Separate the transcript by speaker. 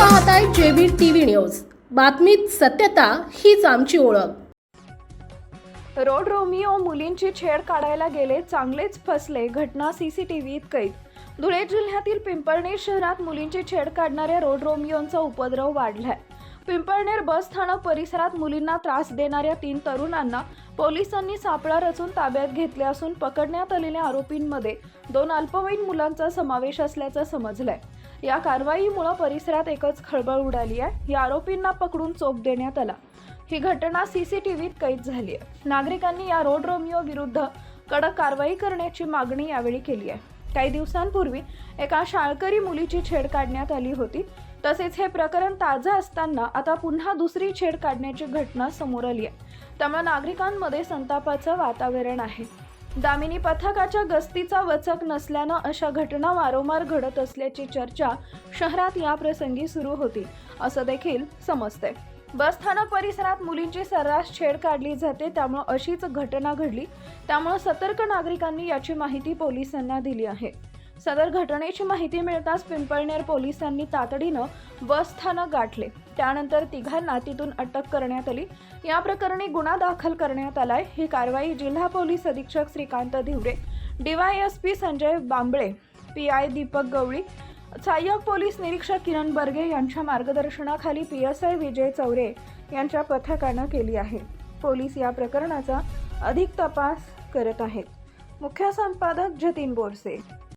Speaker 1: पाहताय JB TV news. बातमीत सत्यता हीच आमची ओळख.
Speaker 2: रोड रोमिओ मुलींची छेड काढायला गेले चांगलेच फसले घटना सीसीटीव्हीत कैद धुळे जिल्ह्यातील पिंपळनेर शहरात मुलींची छेड काढणाऱ्या रोड रोमिओंचा उपद्रव वाढलाय. पिंपळनेर बस स्थानक परिसरात मुलींना त्रास देणाऱ्या तीन तरुणांना पोलिसांनी सापळा रचून ताब्यात घेतले असून पकडण्यात आलेल्या आरोपींमध्ये दोन अल्पवयीन मुलांचा समावेश असल्याचं समजलंय. या कारवाईमुळे परिसरात एकच खळबळ उडाली आहे. या आरोपींना पकडून चोप देण्यात आला. ही घटना सीसीटीव्हीत कैद झाली आहे. नागरिकांनी या रोड रोमिओ विरुद्ध कडक कारवाई करण्याची मागणी यावेळी केली आहे. काही दिवसांपूर्वी एका शाळकरी मुलीची छेड काढण्यात आली होती. तसेच हे प्रकरण ताजं असताना आता पुन्हा दुसरी छेड काढण्याची घटना समोर आली आहे. त्यामुळे नागरिकांमध्ये संतापाचं वातावरण आहे. दामिनी पथकाच्या गस्तीचा वचक नसल्यानं अशा घटना वारंवार घडत असल्याची चर्चा शहरात याप्रसंगी सुरू होती असं देखील समजतंय. बसस्थानक परिसरात मुलींची सर्रास छेड काढली जाते त्यामुळं अशीच घटना घडली. त्यामुळं सतर्क नागरिकांनी याची माहिती पोलिसांना दिली आहे. सदर घटनेची माहिती मिळताच पिंपळनेर पोलिसांनी तातडीनं बसस्थानक गाठले. त्यानंतर तिघांना तिथून अटक करण्यात आली. या प्रकरणी गुन्हा दाखल करण्यात आलाय. ही कारवाई जिल्हा पोलीस अधीक्षक Shrikant Dhiware DYSP Sanjay Bambale P I Deepak Gawali सहाय्यक पोलीस निरीक्षक किरण बर्गे यांच्या मार्गदर्शनाखाली P S I Vijay Chaure यांच्या पथकानं केली आहे. पोलीस या प्रकरणाचा अधिक तपास करत आहेत. मुख्य संपादक जतीन बोरसे